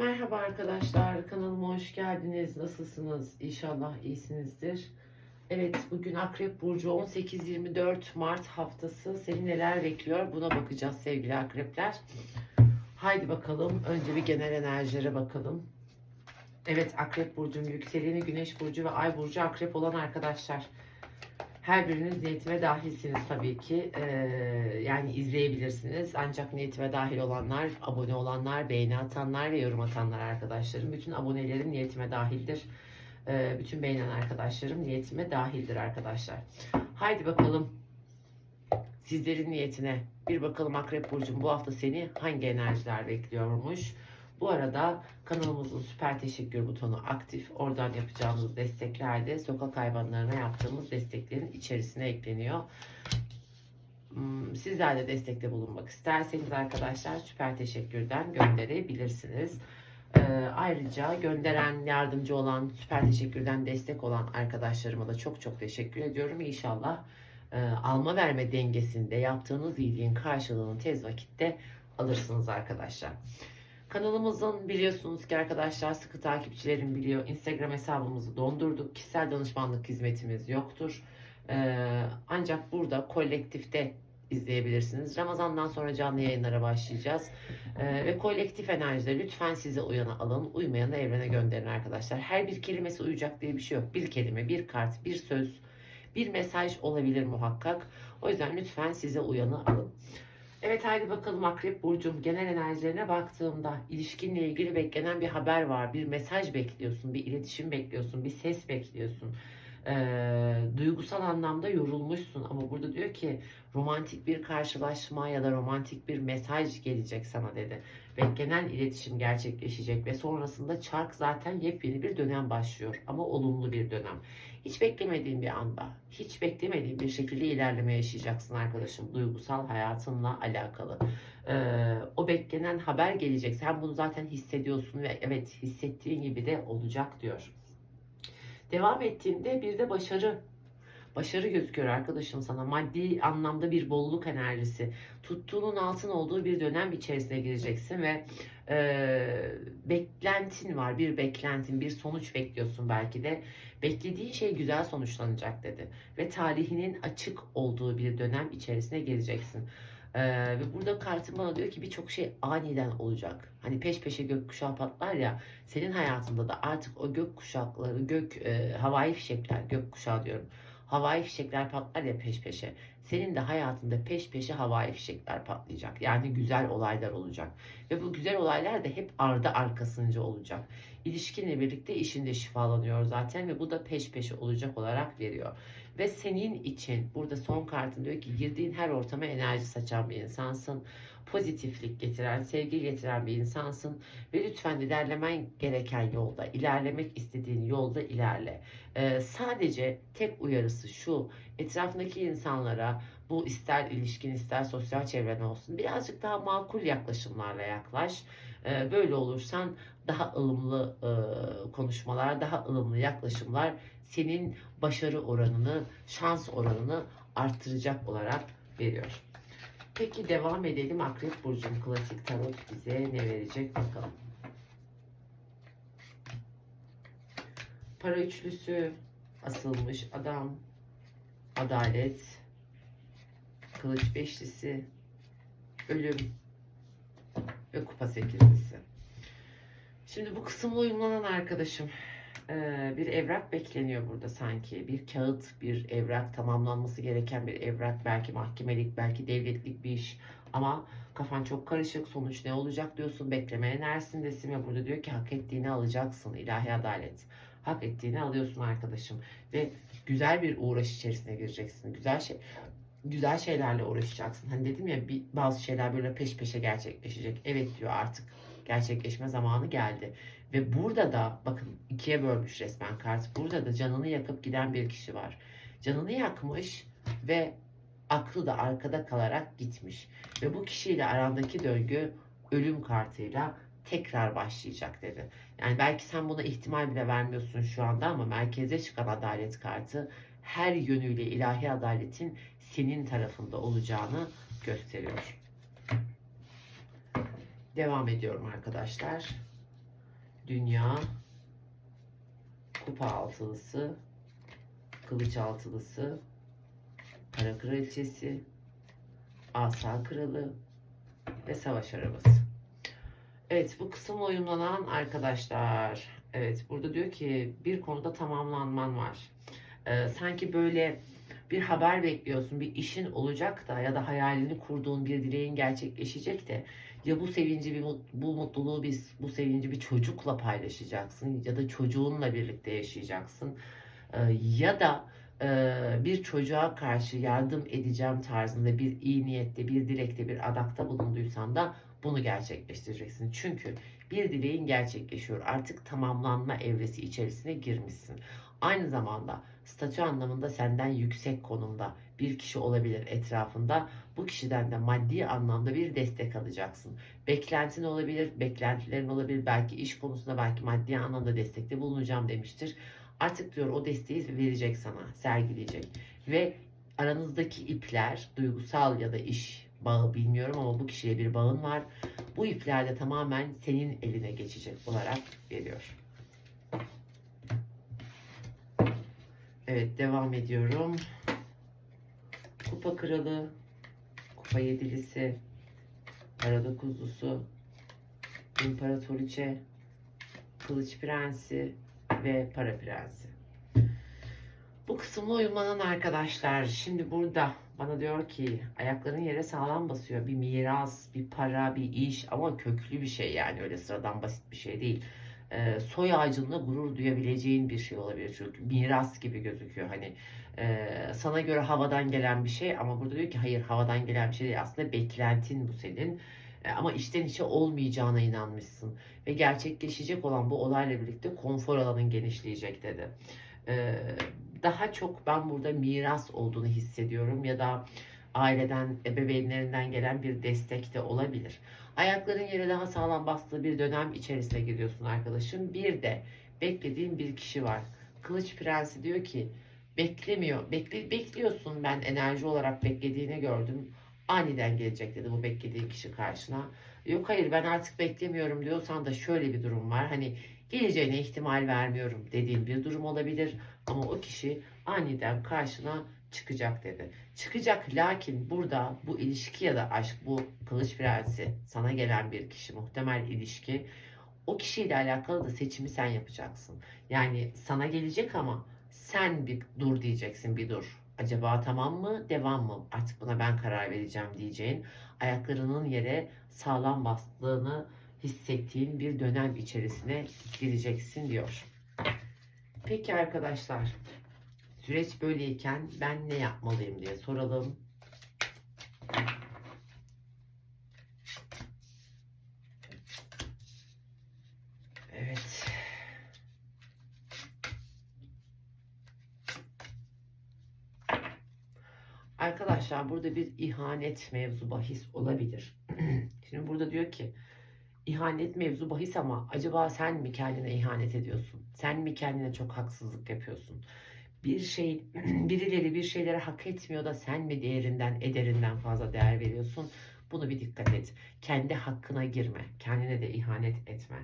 Merhaba arkadaşlar, kanalıma hoş geldiniz. Nasılsınız? İnşallah iyisinizdir. Evet, bugün Akrep Burcu 18-24 Mart haftası seni neler bekliyor? Buna bakacağız sevgili akrepler. Haydi bakalım, önce bir genel enerjilere bakalım. Evet, Akrep Burcu'nun yükseleni Güneş Burcu ve Ay Burcu Akrep olan arkadaşlar. Her biriniz niyetime dahilsiniz tabii ki. Ee, yani izleyebilirsiniz. Ancak niyetime dahil olanlar, abone olanlar, beğeni atanlar ve yorum atanlar arkadaşlarım. Bütün abonelerim niyetime dahildir. Ee, bütün beğenen arkadaşlarım niyetime dahildir arkadaşlar. Haydi bakalım sizlerin niyetine. Bir bakalım Akrep Burcu'm bu hafta seni hangi enerjiler bekliyormuş. Bu arada kanalımızın süper teşekkür butonu aktif. Oradan yapacağımız destekler de sokak hayvanlarına yaptığımız desteklerin içerisine ekleniyor. Hmm, Sizler de destekte bulunmak isterseniz arkadaşlar süper teşekkürden gönderebilirsiniz. Ee, ayrıca gönderen, yardımcı olan, süper teşekkürden destek olan arkadaşlarıma da çok çok teşekkür ediyorum. İnşallah e, alma verme dengesinde yaptığınız iyiliğin karşılığını tez vakitte alırsınız arkadaşlar. Kanalımızın biliyorsunuz ki arkadaşlar sıkı takipçilerim biliyor. Instagram hesabımızı dondurduk. Kişisel danışmanlık hizmetimiz yoktur. Ee, ancak burada kolektifte izleyebilirsiniz. Ramazandan sonra canlı yayınlara başlayacağız. Ee, ve kolektif enerjide lütfen size uyana alın. Uymayanı evrene gönderin arkadaşlar. Her bir kelimesi uyacak diye bir şey yok. Bir kelime, bir kart, bir söz, bir mesaj olabilir muhakkak. O yüzden lütfen size uyanı alın. Evet haydi bakalım Akrep Burcu'm genel enerjilerine baktığımda ilişkinle ilgili beklenen bir haber var. Bir mesaj bekliyorsun, bir iletişim bekliyorsun, bir ses bekliyorsun. Ee, duygusal anlamda yorulmuşsun ama burada diyor ki romantik bir karşılaşma ya da romantik bir mesaj gelecek sana dedi. Beklenen iletişim gerçekleşecek ve sonrasında çark zaten yepyeni bir dönem başlıyor ama olumlu bir dönem. Hiç beklemediğin bir anda, hiç beklemediğin bir şekilde ilerleme yaşayacaksın arkadaşım. Duygusal hayatınla alakalı. Ee, o beklenen haber gelecek. Sen bunu zaten hissediyorsun ve evet hissettiğin gibi de olacak diyor. Devam ettiğinde bir de başarı. Başarı gözüküyor arkadaşım sana. Maddi anlamda bir bolluk enerjisi. Tuttuğunun altın olduğu bir dönem içerisine gireceksin ve e, beklentin var. Bir beklentin, bir sonuç bekliyorsun belki de. Beklediğin şey güzel sonuçlanacak dedi. Ve tarihinin açık olduğu bir dönem içerisine gireceksin. Ee, ve burada kartım bana diyor ki birçok şey aniden olacak. Hani peş peşe gökkuşağı patlar ya. Senin hayatında da artık o gök kuşakları, gök e, havai fişekler, gök kuşağı diyorum. Havai fişekler patlar ya peş peşe. Senin de hayatında peş peşe havai fişekler patlayacak. Yani güzel olaylar olacak. Ve bu güzel olaylar da hep ardı arkasınca olacak. İlişkinle birlikte işinde şifalanıyor zaten ve bu da peş peşe olacak olarak veriyor. Ve senin için burada son kartın diyor ki girdiğin her ortama enerji saçan bir insansın. Pozitiflik getiren, sevgi getiren bir insansın. Ve lütfen ilerlemen gereken yolda, ilerlemek istediğin yolda ilerle. Ee, sadece tek uyarısı şu, etrafındaki insanlara bu ister ilişkin ister sosyal çevren olsun birazcık daha makul yaklaşımlarla yaklaş. Ee, böyle olursan daha ılımlı e, konuşmalar, daha ılımlı yaklaşımlar senin başarı oranını, şans oranını arttıracak olarak veriyor. Peki devam edelim. Akrep Burcu'nun klasik tarot bize ne verecek bakalım. Para üçlüsü, asılmış adam, adalet, kılıç beşlisi, ölüm ve kupa sekizlisi. Şimdi bu kısımla uyumlanan arkadaşım ee, bir evrak bekleniyor burada sanki. Bir kağıt, bir evrak, tamamlanması gereken bir evrak. Belki mahkemelik, belki devletlik bir iş. Ama kafan çok karışık. Sonuç ne olacak diyorsun. Bekleme enerjisindesin ve burada diyor ki hak ettiğini alacaksın. ilahi adalet. Hak ettiğini alıyorsun arkadaşım. Ve güzel bir uğraş içerisine gireceksin. Güzel şey güzel şeylerle uğraşacaksın. Hani dedim ya bir, bazı şeyler böyle peş peşe gerçekleşecek. Evet diyor artık gerçekleşme zamanı geldi. Ve burada da bakın ikiye bölmüş resmen kart. Burada da canını yakıp giden bir kişi var. Canını yakmış ve aklı da arkada kalarak gitmiş. Ve bu kişiyle arandaki döngü ölüm kartıyla tekrar başlayacak dedi. Yani belki sen buna ihtimal bile vermiyorsun şu anda ama merkeze çıkan adalet kartı her yönüyle ilahi adaletin senin tarafında olacağını gösteriyor. Devam ediyorum arkadaşlar. Dünya, Kupa altılısı, Kılıç altılısı, Para kraliçesi, Asa kralı ve Savaş arabası. Evet bu kısımla uyumlanan arkadaşlar. Evet burada diyor ki bir konuda tamamlanman var. Ee, sanki böyle bir haber bekliyorsun, bir işin olacak da ya da hayalini kurduğun bir dileğin gerçekleşecek de ya bu sevinci bir bu mutluluğu biz bu sevinci bir çocukla paylaşacaksın ya da çocuğunla birlikte yaşayacaksın Ee, ya da e, bir çocuğa karşı yardım edeceğim tarzında bir iyi niyette bir dilekte bir adakta bulunduysan da bunu gerçekleştireceksin. Çünkü bir dileğin gerçekleşiyor. Artık tamamlanma evresi içerisine girmişsin. Aynı zamanda statü anlamında senden yüksek konumda bir kişi olabilir etrafında. Bu kişiden de maddi anlamda bir destek alacaksın. Beklentin olabilir, beklentilerin olabilir. Belki iş konusunda belki maddi anlamda destekte bulunacağım demiştir. Artık diyor o desteği verecek sana, sergileyecek. Ve aranızdaki ipler, duygusal ya da iş bağı bilmiyorum ama bu kişiyle bir bağın var. Bu ipler de tamamen senin eline geçecek olarak geliyor. Evet devam ediyorum. Kupa kralı, kupa yedilisi, para dokuzlusu, imparatoriçe, kılıç prensi ve para prensi. Bu kısımla uyumlanan arkadaşlar şimdi burada bana diyor ki ayakların yere sağlam basıyor. Bir miras, bir para, bir iş ama köklü bir şey yani öyle sıradan basit bir şey değil. Ee, soy ağacınla gurur duyabileceğin bir şey olabilir. Çünkü miras gibi gözüküyor. Hani e, sana göre havadan gelen bir şey ama burada diyor ki hayır havadan gelen bir şey değil. Aslında beklentin bu senin. E, ama içten içe olmayacağına inanmışsın. Ve gerçekleşecek olan bu olayla birlikte konfor alanın genişleyecek dedi. Ee, daha çok ben burada miras olduğunu hissediyorum ya da aileden, ebeveynlerinden gelen bir destek de olabilir. Ayakların yere daha sağlam bastığı bir dönem içerisine giriyorsun arkadaşım. Bir de beklediğin bir kişi var. Kılıç Prensi diyor ki beklemiyor. Bekle, bekliyorsun ben enerji olarak beklediğini gördüm. Aniden gelecek dedi bu beklediğin kişi karşına. Yok hayır ben artık beklemiyorum diyorsan da şöyle bir durum var. Hani geleceğine ihtimal vermiyorum dediğin bir durum olabilir. Ama o kişi aniden karşına çıkacak dedi. Çıkacak lakin burada bu ilişki ya da aşk bu kılıç prensi sana gelen bir kişi muhtemel ilişki o kişiyle alakalı da seçimi sen yapacaksın. Yani sana gelecek ama sen bir dur diyeceksin bir dur. Acaba tamam mı devam mı artık buna ben karar vereceğim diyeceğin ayaklarının yere sağlam bastığını hissettiğin bir dönem içerisine gireceksin diyor. Peki arkadaşlar süreç böyleyken ben ne yapmalıyım diye soralım. Evet. Arkadaşlar burada bir ihanet mevzu bahis olabilir. Şimdi burada diyor ki ihanet mevzu bahis ama acaba sen mi kendine ihanet ediyorsun? Sen mi kendine çok haksızlık yapıyorsun? Bir şey birileri bir şeylere hak etmiyor da sen mi değerinden ederinden fazla değer veriyorsun? Bunu bir dikkat et. Kendi hakkına girme. Kendine de ihanet etme.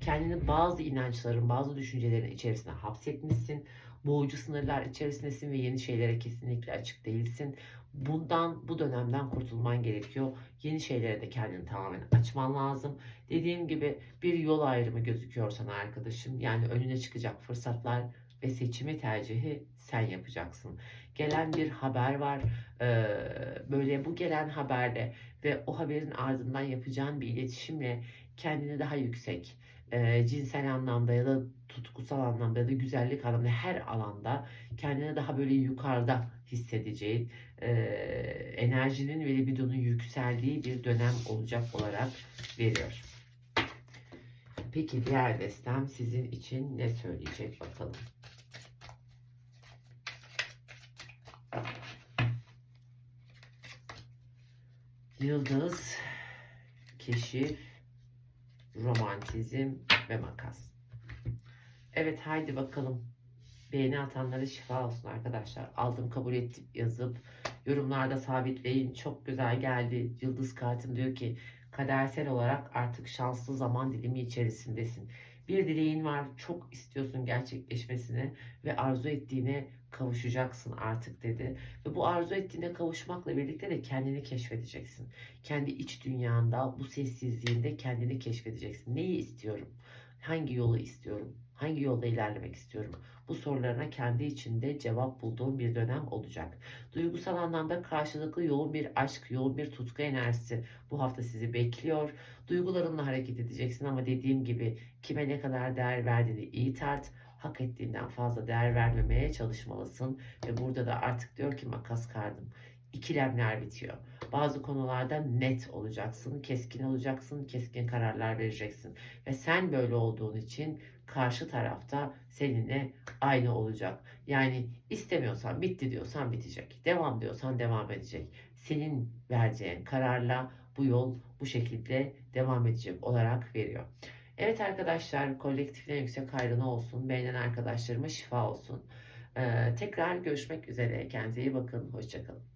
Kendini bazı inançların, bazı düşüncelerin içerisine hapsetmişsin. Boğucu sınırlar içerisindesin ve yeni şeylere kesinlikle açık değilsin. Bundan, bu dönemden kurtulman gerekiyor. Yeni şeylere de kendini tamamen açman lazım. Dediğim gibi bir yol ayrımı gözüküyor sana arkadaşım. Yani önüne çıkacak fırsatlar ve seçimi tercihi sen yapacaksın. Gelen bir haber var. Böyle bu gelen haberle ve o haberin ardından yapacağın bir iletişimle kendini daha yüksek, cinsel anlamda ya da tutkusal anlamda ya da güzellik anlamda her alanda kendini daha böyle yukarıda hissedeceğin, enerjinin ve libidonun yükseldiği bir dönem olacak olarak veriyor. Peki diğer destem sizin için ne söyleyecek bakalım. Yıldız, keşif, romantizm ve makas. Evet haydi bakalım. Beğeni atanlara şifa olsun arkadaşlar. Aldım kabul ettim yazıp yorumlarda sabitleyin. Çok güzel geldi. Yıldız kartım diyor ki kadersel olarak artık şanslı zaman dilimi içerisindesin. Bir dileğin var, çok istiyorsun gerçekleşmesini ve arzu ettiğine kavuşacaksın artık dedi. Ve bu arzu ettiğine kavuşmakla birlikte de kendini keşfedeceksin. Kendi iç dünyanda, bu sessizliğinde kendini keşfedeceksin. Neyi istiyorum? Hangi yolu istiyorum? Hangi yolda ilerlemek istiyorum? Bu sorularına kendi içinde cevap bulduğun bir dönem olacak. Duygusal anlamda karşılıklı yoğun bir aşk, yoğun bir tutku enerjisi bu hafta sizi bekliyor. Duygularınla hareket edeceksin ama dediğim gibi kime ne kadar değer verdiğini iyi tart. Hak ettiğinden fazla değer vermemeye çalışmalısın. Ve burada da artık diyor ki makas kardım. İkilemler bitiyor. Bazı konularda net olacaksın, keskin olacaksın, keskin kararlar vereceksin. Ve sen böyle olduğun için karşı tarafta seninle aynı olacak. Yani istemiyorsan bitti diyorsan bitecek. Devam diyorsan devam edecek. Senin vereceğin kararla bu yol bu şekilde devam edecek olarak veriyor. Evet arkadaşlar kolektifine yüksek hayrına olsun. Beğenen arkadaşlarıma şifa olsun. Ee, tekrar görüşmek üzere. Kendinize iyi bakın. Hoşçakalın.